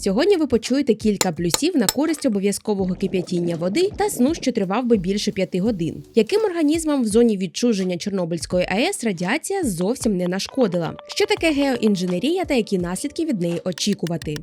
Сьогодні ви почуєте кілька плюсів на користь обов'язкового кип'ятіння води та сну, що тривав би більше 5 годин. Яким організмам в зоні відчуження Чорнобильської АЕС радіація зовсім не нашкодила? Що таке геоінженерія та які наслідки від неї очікувати?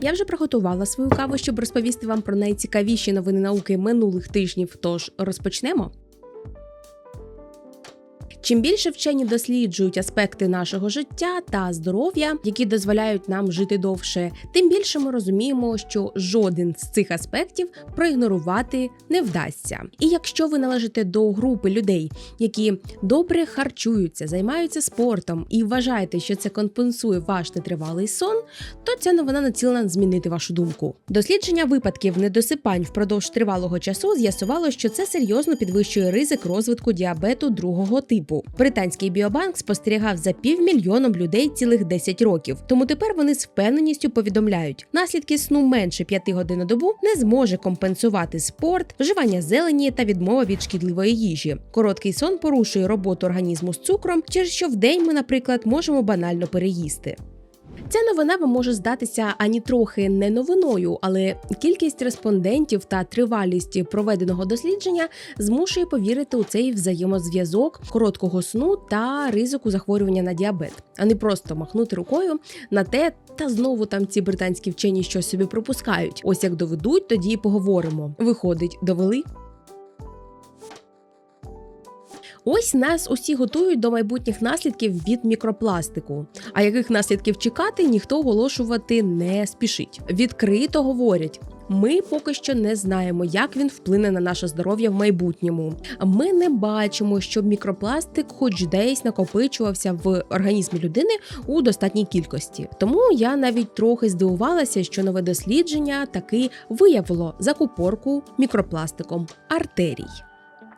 Я вже приготувала свою каву, щоб розповісти вам про найцікавіші новини науки минулих тижнів. Тож розпочнемо. Чим більше вчені досліджують аспекти нашого життя та здоров'я, які дозволяють нам жити довше, тим більше ми розуміємо, що жоден з цих аспектів проігнорувати не вдасться. І якщо ви належите до групи людей, які добре харчуються, займаються спортом і вважаєте, що це компенсує ваш нетривалий сон, то ця новина націлена змінити вашу думку. Дослідження випадків недосипань впродовж тривалого часу з'ясувало, що це серйозно підвищує ризик розвитку діабету другого типу. Британський біобанк спостерігав за півмільйоном людей цілих 10 років. Тому тепер вони з впевненістю повідомляють, наслідки сну менше 5 годин на добу не зможе компенсувати спорт, вживання зелені та відмова від шкідливої їжі. Короткий сон порушує роботу організму з цукром, через що в день ми, наприклад, можемо банально переїсти. Ця новина вам може здатися ані трохи не новиною, але кількість респондентів та тривалість проведеного дослідження змушує повірити у цей взаємозв'язок короткого сну та ризику захворювання на діабет, а не просто махнути рукою на те, та знову там ці британські вчені щось собі пропускають. Ось як доведуть, тоді і поговоримо. Виходить, довели. Ось нас усі готують до майбутніх наслідків від мікропластику. А яких наслідків чекати, ніхто оголошувати не спішить. Відкрито говорять. Ми поки що не знаємо, як він вплине на наше здоров'я в майбутньому. Ми не бачимо, щоб мікропластик, хоч десь накопичувався в організмі людини у достатній кількості. Тому я навіть трохи здивувалася, що нове дослідження таки виявило закупорку мікропластиком артерій.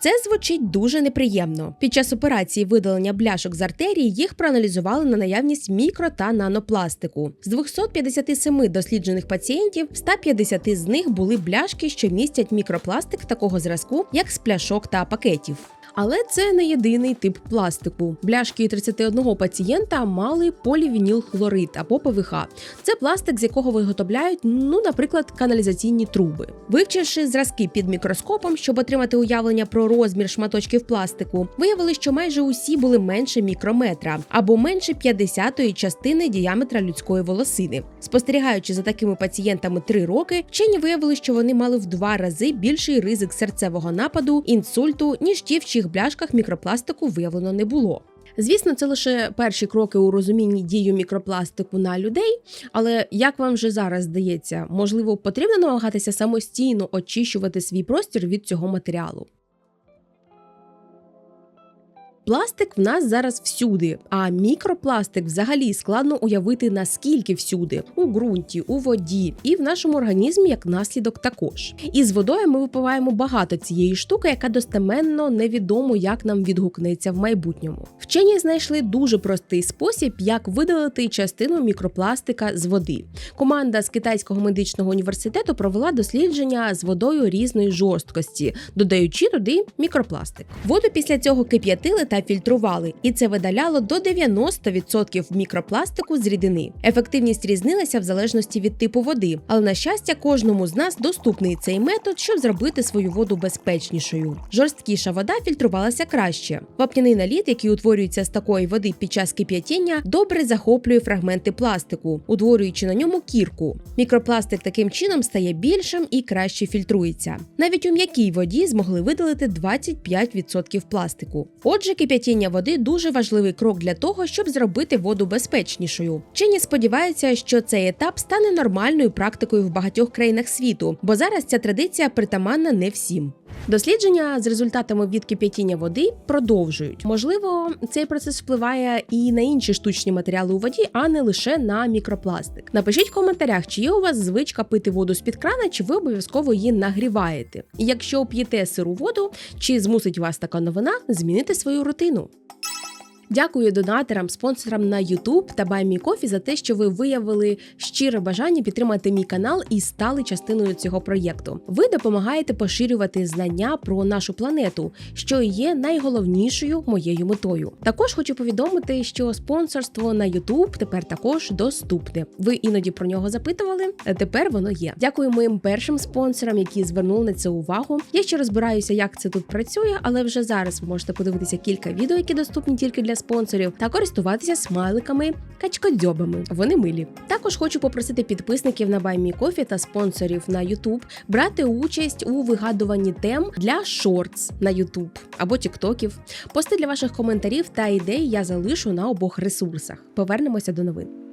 Це звучить дуже неприємно. Під час операції видалення бляшок з артерії їх проаналізували на наявність мікро та нанопластику. З 257 досліджених пацієнтів 150 з них були бляшки, що містять мікропластик такого зразку, як з пляшок та пакетів. Але це не єдиний тип пластику. Бляшки 31 пацієнта мали полівінілхлорид або ПВХ. Це пластик, з якого виготовляють, ну, наприклад, каналізаційні труби. Вивчивши зразки під мікроскопом, щоб отримати уявлення про розмір шматочків пластику, виявили, що майже усі були менше мікрометра або менше 50-ї частини діаметра людської волосини. Спостерігаючи за такими пацієнтами три роки, вчені виявили, що вони мали в два рази більший ризик серцевого нападу, інсульту, ніж ті, в чиїх бляшках мікропластику виявлено не було. Звісно, це лише перші кроки у розумінні дію мікропластику на людей. Але як вам вже зараз здається, можливо, потрібно намагатися самостійно очищувати свій простір від цього матеріалу. Пластик в нас зараз всюди, а мікропластик взагалі складно уявити наскільки всюди у ґрунті, у воді і в нашому організмі як наслідок також. І з водою ми випиваємо багато цієї штуки, яка достеменно невідомо, як нам відгукнеться в майбутньому. Вчені знайшли дуже простий спосіб, як видалити частину мікропластика з води. Команда з китайського медичного університету провела дослідження з водою різної жорсткості, додаючи туди мікропластик. Воду після цього кип'ятили та фільтрували, і це видаляло до 90% мікропластику з рідини. Ефективність різнилася в залежності від типу води, але на щастя, кожному з нас доступний цей метод, щоб зробити свою воду безпечнішою. Жорсткіша вода фільтрувалася краще. Вапняний наліт, який утворюється з такої води під час кип'ятіння, добре захоплює фрагменти пластику, утворюючи на ньому кірку. Мікропластик таким чином стає більшим і краще фільтрується. Навіть у м'якій воді змогли видалити 25% пластику. Отже, кип'ятіння води дуже важливий крок для того, щоб зробити воду безпечнішою. Вчені сподіваються, що цей етап стане нормальною практикою в багатьох країнах світу, бо зараз ця традиція притаманна не всім. Дослідження з результатами від кип'ятіння води продовжують. Можливо, цей процес впливає і на інші штучні матеріали у воді, а не лише на мікропластик. Напишіть в коментарях, чи є у вас звичка пити воду з під крана, чи ви обов'язково її нагріваєте. Якщо п'єте сиру воду, чи змусить вас така новина змінити свою рутину. Дякую донаторам, спонсорам на YouTube та BuyMeCoffee за те, що ви виявили щире бажання підтримати мій канал і стали частиною цього проєкту. Ви допомагаєте поширювати знання про нашу планету, що є найголовнішою моєю метою. Також хочу повідомити, що спонсорство на YouTube тепер також доступне. Ви іноді про нього запитували. Тепер воно є. Дякую моїм першим спонсорам, які звернули на це увагу. Я ще розбираюся, як це тут працює, але вже зараз ви можете подивитися кілька відео, які доступні тільки для спонсорів, та користуватися смайликами, качкодзьобами. Вони милі. Також хочу попросити підписників на BuyMeCoffee та спонсорів на YouTube брати участь у вигадуванні тем для шортс на YouTube або тіктоків. Пости для ваших коментарів та ідей я залишу на обох ресурсах. Повернемося до новин.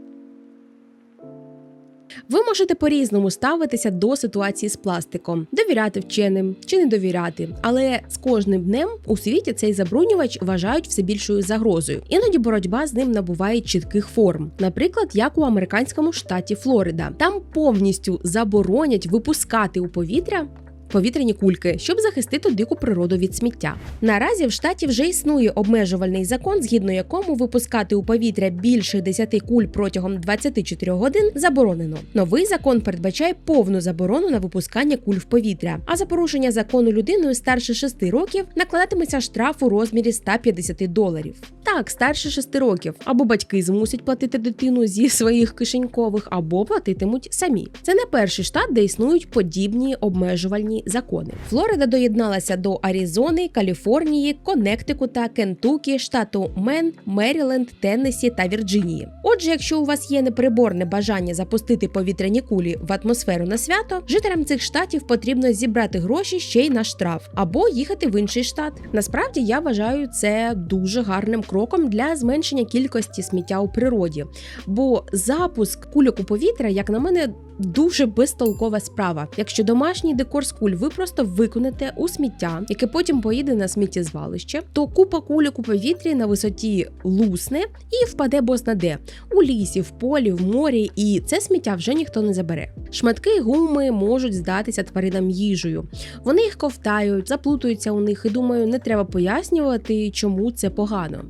Ви можете по-різному ставитися до ситуації з пластиком, довіряти вченим чи не довіряти. Але з кожним днем у світі цей забруднювач вважають все більшою загрозою. Іноді боротьба з ним набуває чітких форм, наприклад, як у американському штаті Флорида. Там повністю заборонять випускати у повітря. Повітряні кульки, щоб захистити дику природу від сміття. Наразі в штаті вже існує обмежувальний закон, згідно якому випускати у повітря більше 10 куль протягом 24 годин заборонено. Новий закон передбачає повну заборону на випускання куль в повітря. А за порушення закону людиною старше 6 років накладатиметься штраф у розмірі 150 доларів. Так, старше 6 років, або батьки змусять платити дитину зі своїх кишенькових, або платитимуть самі. Це не перший штат, де існують подібні обмежувальні закони. Флорида доєдналася до Аризони, Каліфорнії, Коннектикута, Кентукі, штату Мен, Меріленд, Теннесі та Вірджинії. Отже, якщо у вас є непереборне бажання запустити повітряні кулі в атмосферу на свято, жителям цих штатів потрібно зібрати гроші ще й на штраф або їхати в інший штат. Насправді я вважаю це дуже гарним кроком для зменшення кількості сміття у природі, бо запуск кульок у повітря, як на мене, дуже безтолкова справа. Якщо домашній декор з куль ви просто виконете у сміття, яке потім поїде на сміттєзвалище, то купа кульок у повітрі на висоті лусне і впаде бозна де у лісі, в полі, в морі, і це сміття вже ніхто не забере. Шматки гуми можуть здатися тваринам їжею. Вони їх ковтають, заплутуються у них і думаю, не треба пояснювати, чому це погано.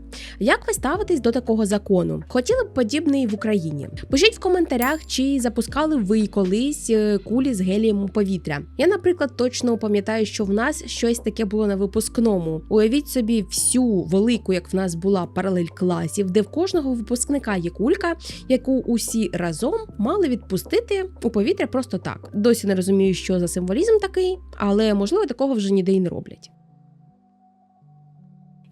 Як ви ставитесь до такого закону? Хотіли б подібний в Україні? Пишіть в коментарях, чи запускали ви колись е, кулі з гелієм у повітря. Я, наприклад, точно пам'ятаю, що в нас щось таке було на випускному. Уявіть собі всю велику, як в нас була паралель класів, де в кожного випускника є кулька, яку усі разом мали відпустити у повітря просто так. Досі не розумію, що за символізм такий, але можливо такого вже ніде й не роблять.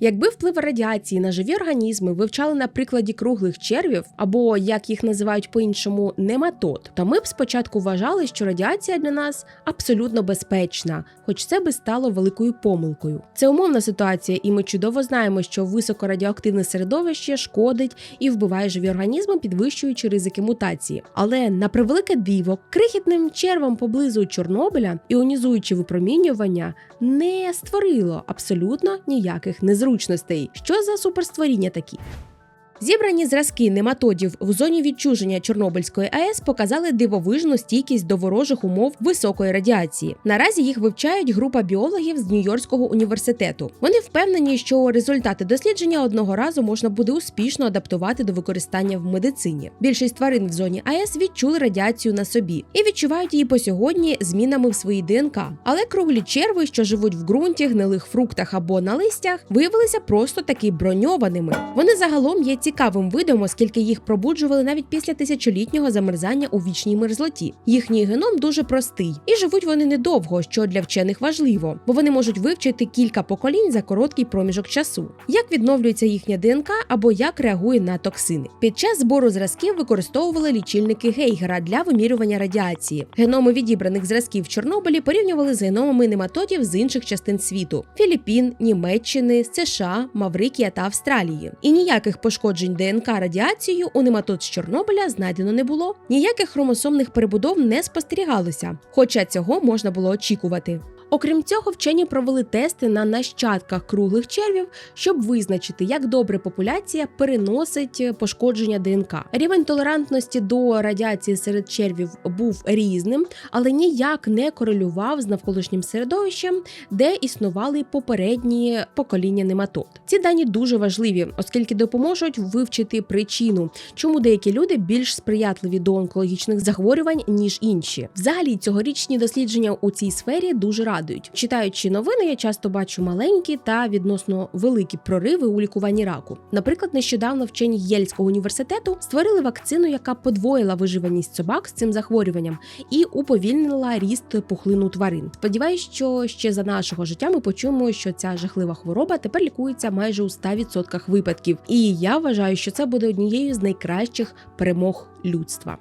Якби впливи радіації на живі організми вивчали на прикладі круглих червів, або як їх називають по-іншому, нематод, то ми б спочатку вважали, що радіація для нас абсолютно безпечна, хоч це би стало великою помилкою. Це умовна ситуація, і ми чудово знаємо, що високорадіоактивне середовище шкодить і вбиває живі організми, підвищуючи ризики мутації. Але на превелике диво, крихітним червом поблизу Чорнобиля іонізуюче випромінювання не створило абсолютно ніяких незручностей. Що за суперстворіння такі? Зібрані зразки нематодів в зоні відчуження Чорнобильської АЕС показали дивовижну стійкість до ворожих умов високої радіації. Наразі їх вивчають група біологів з Нью-Йоркського університету. Вони впевнені, що результати дослідження одного разу можна буде успішно адаптувати до використання в медицині. Більшість тварин в зоні АЕС відчули радіацію на собі і відчувають її по сьогодні змінами в своїй ДНК. Але круглі черви, що живуть в ґрунті, гнилих фруктах або на листях, виявилися просто таки броньованими. Вони загалом є цікавим видом, оскільки їх пробуджували навіть після тисячолітнього замерзання у вічній мерзлоті. Їхній геном дуже простий, і живуть вони недовго, що для вчених важливо, бо вони можуть вивчити кілька поколінь за короткий проміжок часу. Як відновлюється їхня ДНК або як реагує на токсини. Під час збору зразків використовували лічильники Гейгера для вимірювання радіації. Геноми відібраних зразків в Чорнобилі порівнювали з геномами нематодів з інших частин світу: Філіппін, Німеччини, США, Маврикія та Австралії. І ніяких пошкоджень ДНК радіацією у нематод з Чорнобиля знайдено не було. Ніяких хромосомних перебудов не спостерігалося, хоча цього можна було очікувати. Окрім цього, вчені провели тести на нащадках круглих червів, щоб визначити, як добре популяція переносить пошкодження ДНК. Рівень толерантності до радіації серед червів був різним, але ніяк не корелював з навколишнім середовищем, де існували попередні покоління нематод. Ці дані дуже важливі, оскільки допоможуть вивчити причину, чому деякі люди більш сприятливі до онкологічних захворювань ніж інші. Взагалі, цьогорічні дослідження у цій сфері дуже радують. Читаючи новини, я часто бачу маленькі та відносно великі прориви у лікуванні раку. Наприклад, нещодавно вчені Єльського університету створили вакцину, яка подвоїла виживаність собак з цим захворюванням і уповільнила ріст пухлину тварин. Сподіваюсь, що ще за нашого життя ми почуємо, що ця жахлива хвороба тепер лікується майже у 100% випадків. І я вважаю, що це буде однією з найкращих перемог людства.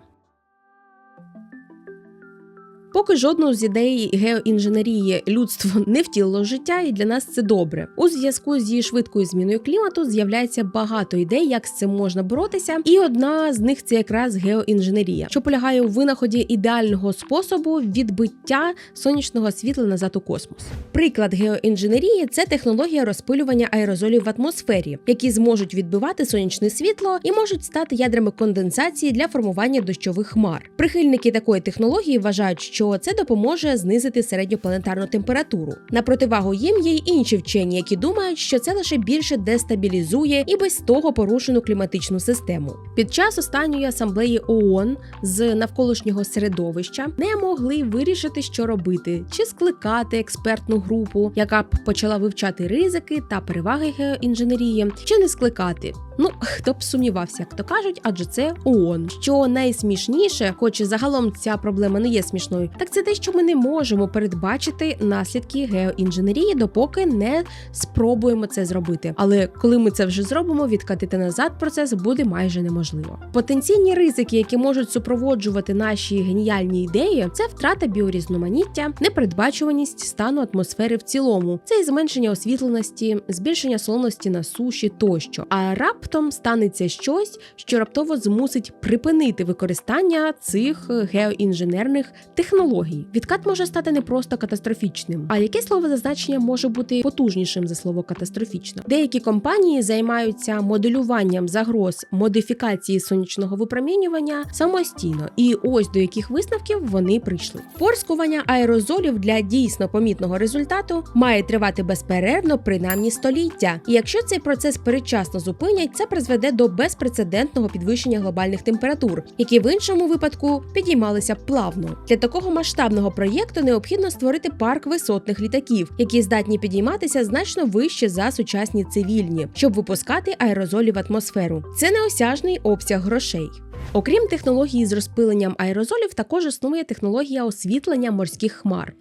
Поки жодну з ідей геоінженерії людство не втілило життя, і для нас це добре. У зв'язку зі швидкою зміною клімату з'являється багато ідей, як з цим можна боротися. І одна з них це якраз геоінженерія, що полягає у винаході ідеального способу відбиття сонячного світла назад у космос. Приклад геоінженерії це технологія розпилювання аерозолів в атмосфері, які зможуть відбивати сонячне світло і можуть стати ядрами конденсації для формування дощових хмар. Прихильники такої технології вважають, що це допоможе знизити середньопланетарну температуру. На противагу їм є й інші вчені, які думають, що це лише більше дестабілізує і без того порушену кліматичну систему. Під час останньої асамблеї ООН з навколишнього середовища не могли вирішити, що робити, чи скликати експертну групу, яка б почала вивчати ризики та переваги геоінженерії, чи не скликати. Ну хто б сумнівався, як то кажуть, адже це ООН. Що найсмішніше, хоч і загалом ця проблема не є смішною, так це те, що ми не можемо передбачити наслідки геоінженерії, допоки не спробуємо це зробити. Але коли ми це вже зробимо, відкатити назад процес буде майже неможливо. Потенційні ризики, які можуть супроводжувати наші геніальні ідеї, це втрата біорізноманіття, непередбачуваність стану атмосфери в цілому, це і зменшення освітленості, збільшення солоності на суші тощо. А раптом станеться щось, що раптово змусить припинити використання цих геоінженерних технологій. Відкат може стати не просто катастрофічним, а яке слово зазначення може бути потужнішим за слово катастрофічно. Деякі компанії займаються моделюванням загроз модифікації сонячного випромінювання самостійно, і ось до яких висновків вони прийшли. Порскування аерозолів для дійсно помітного результату має тривати безперервно, принаймні століття. І якщо цей процес передчасно зупинять, це призведе до безпрецедентного підвищення глобальних температур, які в іншому випадку підіймалися плавно. Для такого масштабного проєкту необхідно створити парк висотних літаків, які здатні підійматися значно вище за сучасні цивільні, щоб випускати аерозолі в атмосферу. Це неосяжний обсяг грошей. Окрім технології з розпиленням аерозолів, також існує технологія освітлення морських хмар.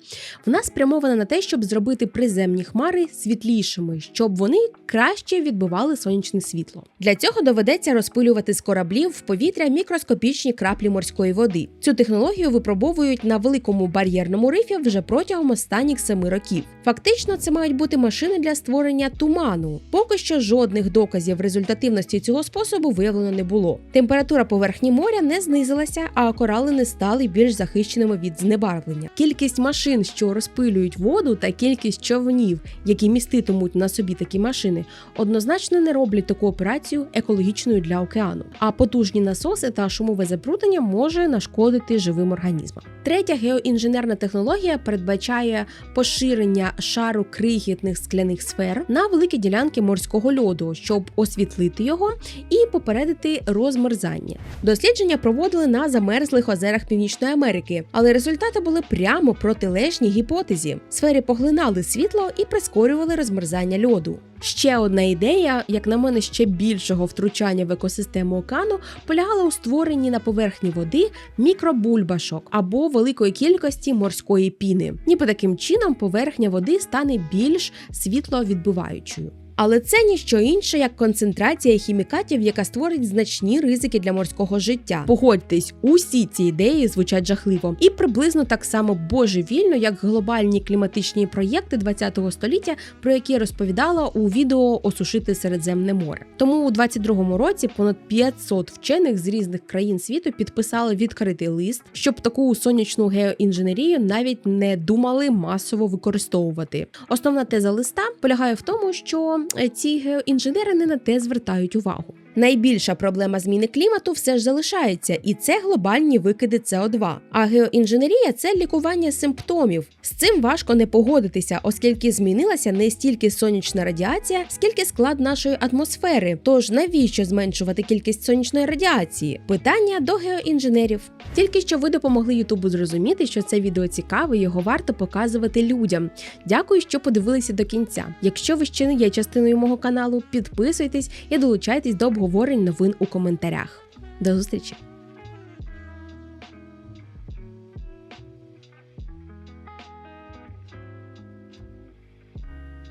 Вона спрямована на те, щоб зробити приземні хмари світлішими, щоб вони краще відбивали сонячне світло. Для цього доведеться розпилювати з кораблів в повітря мікроскопічні краплі морської води. Цю технологію випробовують на великому бар'єрному рифі вже протягом останніх семи років. Фактично, це мають бути машини для створення туману. Поки що жодних доказів результативності цього способу виявлено не було. Температура поверхні моря не знизилася, а корали не стали більш захищеними від знебарвлення. Кількість машин, що розпилюють воду, та кількість човнів, які міститимуть на собі такі машини, однозначно не роблять таку операцію екологічною для океану. А потужні насоси та шумове забруднення може нашкодити живим організмам. Третя геоінженерна технологія передбачає поширення шару крихітних скляних сфер на великі ділянки морського льоду, щоб освітлити його і попередити розмерзання. Дослідження проводили на замерзлих озерах Північної Америки, але результати були прямо протилежні гіпотезі. Сфери поглинали світло і прискорювали розмерзання льоду. Ще одна ідея, як на мене, ще більшого втручання в екосистему океану, полягала у створенні на поверхні води мікробульбашок або великої кількості морської піни. Ніби таким чином поверхня води стане більш світловідбиваючою. Але це ніщо інше, як концентрація хімікатів, яка створить значні ризики для морського життя. Погодьтесь, усі ці ідеї звучать жахливо і приблизно так само божевільно, як глобальні кліматичні проєкти ХХ століття, про які я розповідала у відео Осушити Середземне море. Тому у 22-му році понад 500 вчених з різних країн світу підписали відкритий лист, щоб таку сонячну геоінженерію навіть не думали масово використовувати. Основна теза листа полягає в тому, що ці геоінженери не на те звертають увагу. Найбільша проблема зміни клімату все ж залишається, і це глобальні викиди СО2. А геоінженерія це лікування симптомів. З цим важко не погодитися, оскільки змінилася не стільки сонячна радіація, скільки склад нашої атмосфери. Тож навіщо зменшувати кількість сонячної радіації? Питання до геоінженерів. Тільки що ви допомогли Ютубу зрозуміти, що це відео цікаве, його варто показувати людям. Дякую, що подивилися до кінця. Якщо ви ще не є частиною мого каналу, підписуйтесь і долучайтесь до обговорень новин у коментарях. До зустрічі!